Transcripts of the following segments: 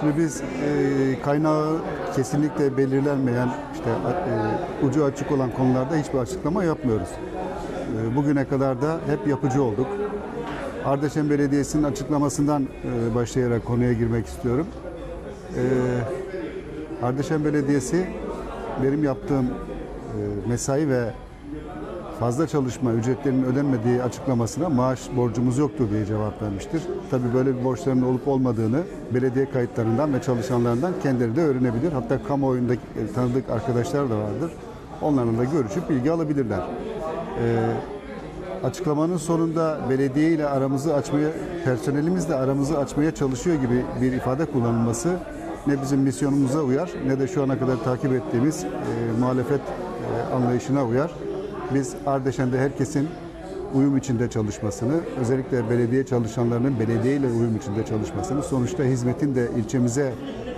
Şimdi biz e, kaynağı kesinlikle belirlenmeyen, işte e, ucu açık olan konularda hiçbir açıklama yapmıyoruz. E, bugüne kadar da hep yapıcı olduk. Ardeşen Belediyesi'nin açıklamasından e, başlayarak konuya girmek istiyorum. E, Ardeşen Belediyesi benim yaptığım e, mesai ve fazla çalışma ücretlerinin ödenmediği açıklamasına maaş borcumuz yoktur diye cevap vermiştir. Tabii böyle bir borçların olup olmadığını belediye kayıtlarından ve çalışanlarından kendileri de öğrenebilir. Hatta kamuoyunda e, tanıdık arkadaşlar da vardır. Onlarla da görüşüp bilgi alabilirler. Ee, açıklamanın sonunda belediye ile aramızı açmaya, personelimizle aramızı açmaya çalışıyor gibi bir ifade kullanılması ne bizim misyonumuza uyar ne de şu ana kadar takip ettiğimiz e, muhalefet e, anlayışına uyar. Biz Ardeşen'de herkesin uyum içinde çalışmasını, özellikle belediye çalışanlarının belediye ile uyum içinde çalışmasını, sonuçta hizmetin de ilçemize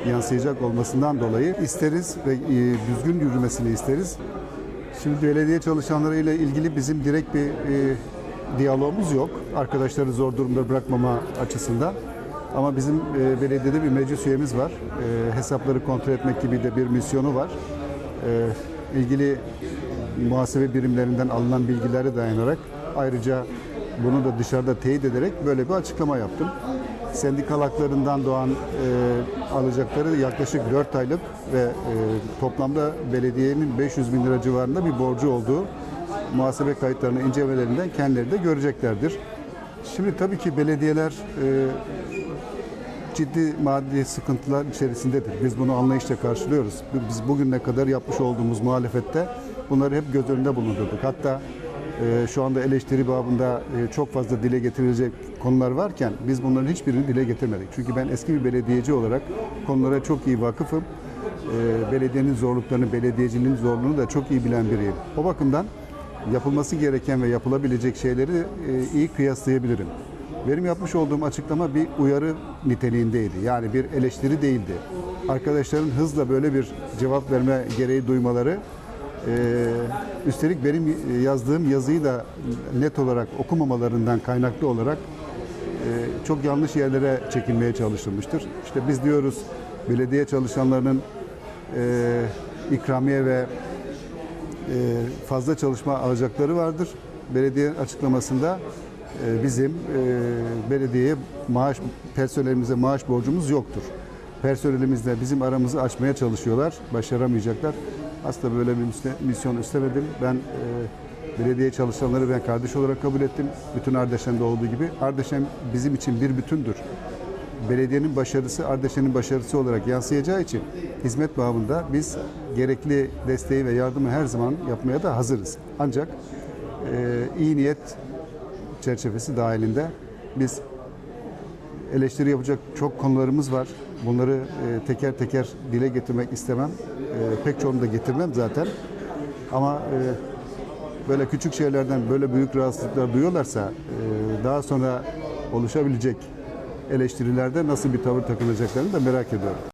yansıyacak olmasından dolayı isteriz ve e, düzgün yürümesini isteriz. Şimdi belediye çalışanları ile ilgili bizim direkt bir e, diyalogumuz yok. Arkadaşları zor durumda bırakmama açısından. Ama bizim e, belediyede bir meclis üyemiz var. E, hesapları kontrol etmek gibi de bir misyonu var. E, ilgili muhasebe birimlerinden alınan bilgilere dayanarak ayrıca bunu da dışarıda teyit ederek böyle bir açıklama yaptım. Sendikal haklarından doğan e, alacakları yaklaşık 4 aylık ve e, toplamda belediyenin 500 bin lira civarında bir borcu olduğu muhasebe kayıtlarını incelemelerinden kendileri de göreceklerdir. Şimdi tabii ki belediyeler e, ciddi maddi sıkıntılar içerisindedir. Biz bunu anlayışla karşılıyoruz. Biz bugüne kadar yapmış olduğumuz muhalefette bunları hep göz önünde bulundurduk. Hatta e, şu anda eleştiri babında e, çok fazla dile getirilecek konular varken biz bunların hiçbirini dile getirmedik. Çünkü ben eski bir belediyeci olarak konulara çok iyi vakıfım. E, belediyenin zorluklarını, belediyeciliğin zorluğunu da çok iyi bilen biriyim. O bakımdan yapılması gereken ve yapılabilecek şeyleri e, iyi kıyaslayabilirim. Benim yapmış olduğum açıklama bir uyarı niteliğindeydi. Yani bir eleştiri değildi. Arkadaşların hızla böyle bir cevap verme gereği duymaları, üstelik benim yazdığım yazıyı da net olarak okumamalarından kaynaklı olarak e, çok yanlış yerlere çekilmeye çalışılmıştır. İşte biz diyoruz belediye çalışanlarının e, ikramiye ve e, fazla çalışma alacakları vardır. Belediye açıklamasında e, bizim e, belediyeye maaş personelimize maaş borcumuz yoktur. Personelimizle bizim aramızı açmaya çalışıyorlar, başaramayacaklar. Aslında böyle bir misyon istemedim. Ben e, belediye çalışanları ben kardeş olarak kabul ettim. Bütün Ardeşen'de olduğu gibi. Ardeşen bizim için bir bütündür belediyenin başarısı Ardeşen'in başarısı olarak yansıyacağı için hizmet babında biz gerekli desteği ve yardımı her zaman yapmaya da hazırız. Ancak e, iyi niyet çerçevesi dahilinde biz eleştiri yapacak çok konularımız var. Bunları e, teker teker dile getirmek istemem. E, pek çoğunu da getirmem zaten. Ama e, böyle küçük şeylerden böyle büyük rahatsızlıklar duyuyorlarsa daha sonra oluşabilecek eleştirilerde nasıl bir tavır takılacaklarını da merak ediyorum.